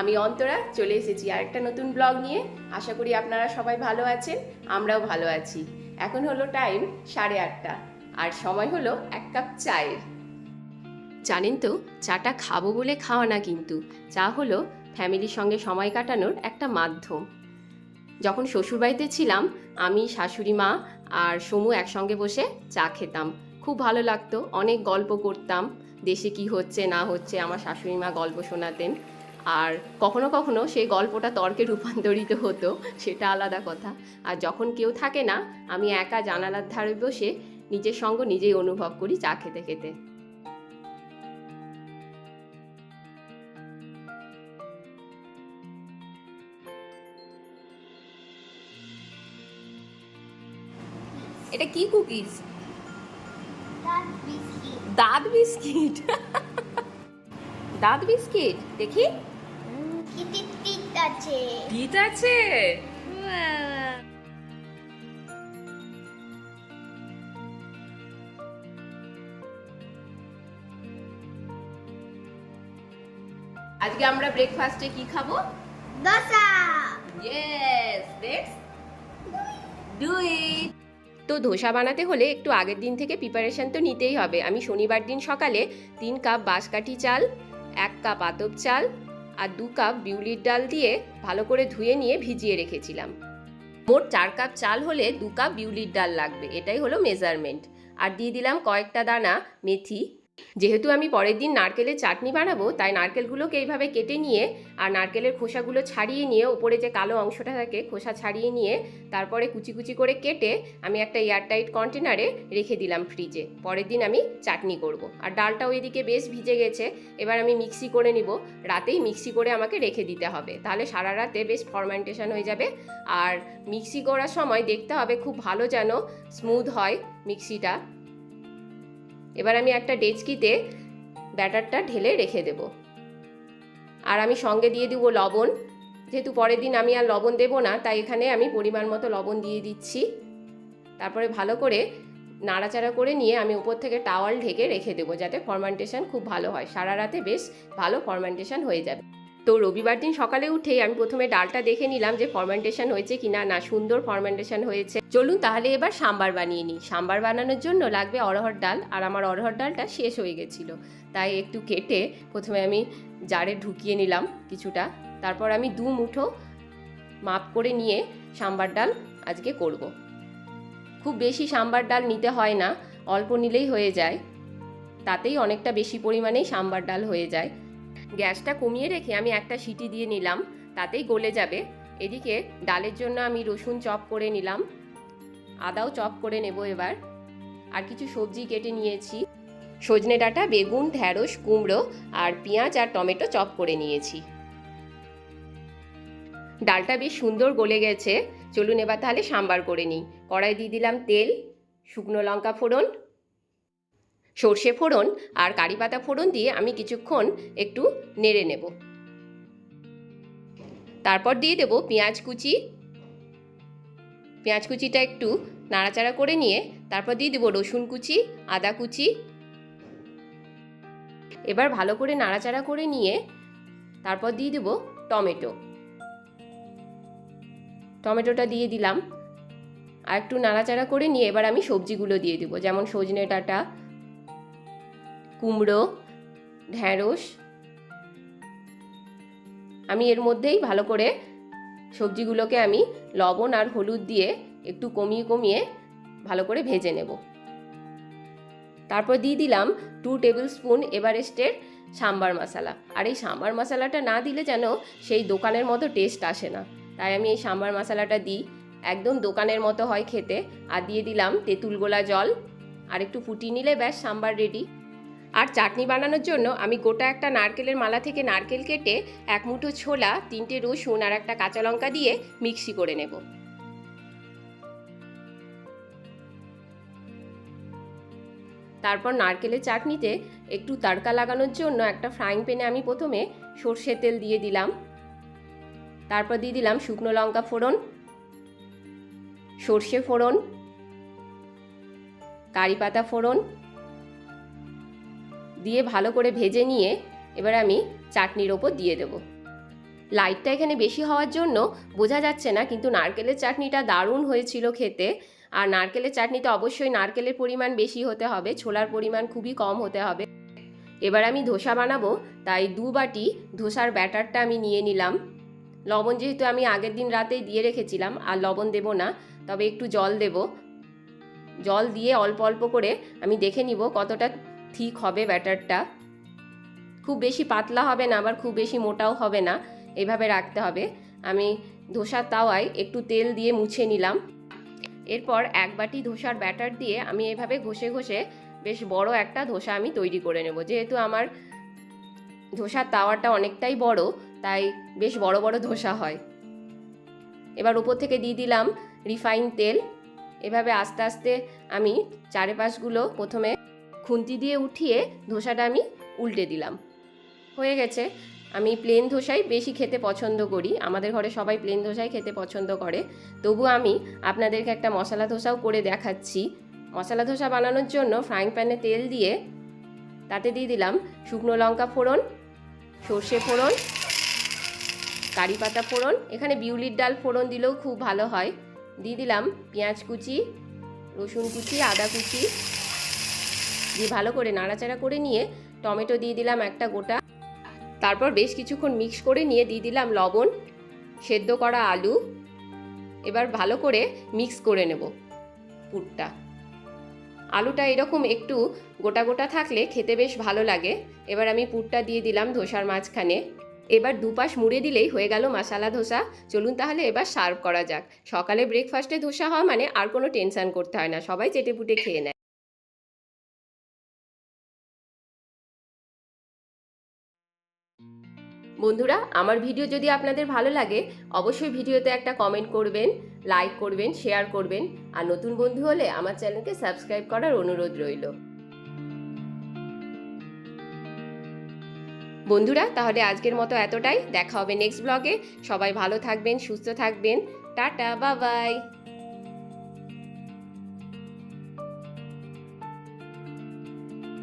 আমি অন্তরা, চলে এসেছি আরেকটা নতুন ব্লগ নিয়ে। আশা করি আপনারা সবাই ভালো আছেন, আমরাও ভালো আছি। এখন হলো টাইম সাড়ে আটটা, আর সময় হলো এক কাপ চায়ের। জানেন তো, চাটা খাব বলে খাওয়া না কিন্তু। চা হলো, ফ্যামিলির সঙ্গে সময় কাটানোর একটা মাধ্যম। যখন শ্বশুরবাড়িতে ছিলাম, আমি, শাশুড়ি মা আর সমু একসঙ্গে বসে চা খেতাম। খুব ভালো লাগতো, অনেক গল্প করতাম। দেশে কি হচ্ছে, না হচ্ছে, আমার শাশুড়ি মা গল্প শোনাতেন। আর কখনো কখনো সেই গল্পটা তর্কে রূপান্তরিত হতো, সেটা আলাদা কথা। আর যখন কেউ থাকে না, আমি একা জানালার ধারে বসে নিজের সঙ্গ নিজেই অনুভব করি চা খেতে খেতে। এটা কি কুকিজ? দাঁত বিস্কিট। দাঁত বিস্কিট? দেখি। আছে। আজকে আমরা ব্রেকফাস্টে কি খাব? Dosa. Yes let's do it তো ধোসা বানাতে হলে একটু আগের দিন থেকে প্রিপারেশান তো নিতেই হবে। আমি শনিবার দিন সকালে তিন কাপ বাঁশকাঠি চাল, এক কাপ আতপ চাল আর দু কাপ বিউলির ডাল দিয়ে ভালো করে ধুয়ে নিয়ে ভিজিয়ে রেখেছিলাম। মোট চার কাপ চাল হলে দু কাপ বিউলির ডাল লাগবে। এটাই হলো মেজারমেন্ট আর দিয়ে দিলাম কয়েকটা দানা, মেথি যেহেতু আমি পরের দিন নারকেলের চাটনি বানাবো, তাই নারকেলগুলোকে এইভাবে কেটে নিয়ে আর নারকেলের খোসাগুলো ছাড়িয়ে নিয়ে, ওপরে যে কালো অংশটা থাকে খোসা ছাড়িয়ে নিয়ে, তারপরে কুচি কুচি করে কেটে আমি একটা এয়ারটাইট কন্টেনারে রেখে দিলাম ফ্রিজে। পরের দিন আমি চাটনি করব। আর ডালটা ওইদিকে বেশ ভিজে গেছে, এবার আমি মিক্সি করে নিব। রাতেই মিক্সি করে আমাকে রেখে দিতে হবে। তাহলে সারা রাতে বেশ ফরমেন্টেশন হয়ে যাবে। আর মিক্সি করার সময় দেখতে হবে খুব ভালো যেন স্মুথ হয় মিক্সিটা। এবার আমি একটা ডেচকিতে ব্যাটারটা ঢেলে রেখে দেব। আর আমি সঙ্গে দিয়ে দিব লবণ। যেহেতু পরের দিন আমি আর লবণ দেব না, তাই এখানে আমি পরিমাণ মতো লবণ দিয়ে দিচ্ছি। তারপরে ভালো করে নাড়াচাড়া করে নিয়ে আমি উপর থেকে টাওয়াল ঢেকে রেখে দেবো, যাতে ফরমান্টেশন খুব ভালো হয়। সারা রাতে বেশ ভালো ফরমান্টেশন হয়ে যাবে। তো রবিবার দিন সকালে উঠেই আমি প্রথমে ডালটা দেখে নিলাম যে ফরমেন্টেশন হয়েছে কিনা, না সুন্দর ফরমেন্টেশন হয়েছে। চলুন তাহলে এবার সাম্বার বানিয়ে নিই। সাম্বার বানানোর জন্য লাগবে অরহর ডাল, আর আমার অরহর ডালটা শেষ হয়ে গেছিল। তাই একটু কেটে প্রথমে আমি জারে ঢুকিয়ে নিলাম কিছুটা। তারপর আমি দু মুঠো মাপ করে নিয়ে সাম্বার ডাল আজকে করব। খুব বেশি সাম্বার ডাল নিতে হয় না, অল্প নিলেই হয়ে যায়। তাতেই অনেকটা বেশি পরিমাণেই সাম্বার ডাল হয়ে যায়। গ্যাসটা কমিয়ে রেখে আমি একটা সিটি দিয়ে নিলাম, তাতেই গলে যাবে। এদিকে ডালের জন্য আমি রসুন চপ করে নিলাম, আদাও চপ করে নেব এবার। আর কিছু সবজি কেটে নিয়েছি। সজনে ডাঁটা, বেগুন, ঢ্যাঁড়স, কুমড়ো আর পেঁয়াজ আর টমেটো চপ করে নিয়েছি। ডালটা বেশ সুন্দর গলে গেছে। চলুন এবার তাহলে সাম্বার করে নিই। কড়াই দিয়ে দিলাম তেল, শুকনো লঙ্কা ফোড়ন সর্ষে ফোড়ন আর কারি পাতা ফোড়ন দিয়ে আমি কিছুক্ষণ একটু নেড়ে নেব। তারপর দিয়ে দেব পেঁয়াজ কুচি। পেঁয়াজ কুচিটা একটু নাড়াচাড়া করে নিয়ে তারপর দিয়ে দেবো রসুন কুচি, আদা কুচি। এবার ভালো করে নাড়াচাড়া করে নিয়ে তারপর দিয়ে দেবো টমেটো। টমেটোটা দিয়ে দিলাম। আর একটু নাড়াচাড়া করে নিয়ে এবার আমি সবজিগুলো দিয়ে দেবো। যেমন সজনে ডাঁটা কুমড়ো, ঢ্যাঁড়স। আমি এর মধ্যেই ভালো করে সবজিগুলোকে আমি লবণ আর হলুদ দিয়ে একটু কমিয়ে কমিয়ে ভালো করে ভেজে নেব। তারপর দিয়ে দিলাম টু টেবিল স্পুন এভারেস্টের সাম্বার মশলা। আর এই সাম্বার মশলাটা না দিলে যেন সেই দোকানের মতো টেস্ট আসে না। তাই আমি এই সাম্বার মশলাটা দিই। একদম দোকানের মতো হয় খেতে। আর দিয়ে দিলাম তেঁতুল গোলা জল। আর একটু ফুটিয়ে নিলে ব্যাস সাম্বার রেডি আর চাটনি বানানোর জন্য আমি গোটা একটা নারকেলের মালা থেকে নারকেল কেটে এক মুঠো ছোলা, তিনটে রসুন আর একটা কাঁচা লঙ্কা দিয়ে মিক্সি করে নেব। তারপর নারকেলের চাটনিতে একটু তাড়কা লাগানোর জন্য একটা ফ্রাইং প্যানে আমি প্রথমে সর্ষের তেল দিয়ে দিলাম। তারপর দিয়ে দিলাম শুকনো লঙ্কা ফোড়ন, সর্ষে ফোড়ন, কারি পাতা ফোড়ন দিয়ে ভালো করে ভেজে নিয়ে এবার আমি চাটনির ওপর দিয়ে দেব। লাইটটা এখানে বেশি হওয়ার জন্য বোঝা যাচ্ছে না, কিন্তু নারকেলের চাটনিটা দারুণ হয়েছিল খেতে। আর নারকেলের চাটনিতে অবশ্যই নারকেলের পরিমাণ বেশি হতে হবে, ছোলার পরিমাণ খুবই কম হতে হবে। এবার আমি ধোসা বানাবো, তাই দু বাটি ধোসার ব্যাটারটা আমি নিয়ে নিলাম। লবণ যেহেতু আমি আগের দিন রাতেই দিয়ে রেখেছিলাম, আর লবণ দেব না, তবে একটু জল দেব। জল দিয়ে অল্প অল্প করে আমি দেখে নিব কতটা ঠিক হবে ব্যাটারটা। খুব বেশি পাতলা হবে না, আবার খুব বেশি মোটাও হবে না এইভাবে রাখতে হবে। আমি ধোসার তাওয়ায় একটু তেল দিয়ে মুছে নিলাম। এরপর এক বাটি ধোসার ব্যাটার দিয়ে আমি এভাবে ঘষে ঘষে বেশ বড় একটা ধোসা আমি তৈরি করে নেব। যেহেতু আমার ধোসার তাওয়াটা অনেকটাই বড়, তাই বেশ বড় বড় ধোসা হয়। এবার উপর থেকে দিয়ে দিলাম রিফাইন তেল। এভাবে আস্তে আস্তে আমি চারেপাশগুলো প্রথমে খুন্তি দিয়ে উঠিয়ে ধোসাটা আমি উল্টে দিলাম। হয়ে গেছে। আমি প্লেন ধোসাই বেশি খেতে পছন্দ করি। আমাদের ঘরে সবাই প্লেন ধোসাই খেতে পছন্দ করে। তবু আমি আপনাদেরকে একটা মশলা ধোসাও করে দেখাচ্ছি। মশলা ধোসা বানানোর জন্য ফ্রাইং প্যানে তেল দিয়ে তাতে দিয়ে দিলাম শুকনো লঙ্কা ফোড়ন, সর্ষে ফোড়ন, কারি পাতা ফোড়ন। এখানে বিউলির ডাল ফোড়ন দিলেও খুব ভালো হয়। দিয়ে দিলাম পেঁয়াজ কুচি, রসুন কুচি, আদা কুচি। দিয়ে ভালো করে নাড়াচাড়া করে নিয়ে টমেটো দিয়ে দিলাম একটা গোটা। তারপর বেশ কিছুক্ষণ মিক্স করে নিয়ে দিয়ে দিলাম লবণ, সেদ্ধ করা আলু। এবার ভালো করে মিক্স করে নেব পুরটা। আলুটা এরকম একটু গোটা গোটা থাকলে খেতে বেশ ভালো লাগে। এবার আমি পুরটা দিয়ে দিলাম ধোসার মাঝখানে। এবার দুপাশ মুড়ে দিলেই হয়ে গেল মশালা ধোসা। চলুন তাহলে এবার সার্ভ করা যাক। সকালে ব্রেকফাস্টে ধোসা হয় মানে আর কোনো টেনশান করতে হয় না। সবাই চেটে পুটে খেয়ে নেয়। বন্ধুরা, আমার ভিডিও যদি আপনাদের ভালো লাগে, অবশ্যই ভিডিওতে একটা কমেন্ট করবেন লাইক করবেন শেয়ার করবেন, আর নতুন বন্ধু হলে আমার চ্যানেলকে সাবস্ক্রাইব করার অনুরোধ রইল। বন্ধুরা, তাহলে আজকের মতো এতটাই, দেখা হবে নেক্সট ব্লগে সবাই ভালো থাকবেন, সুস্থ থাকবেন। টাটা বাবাই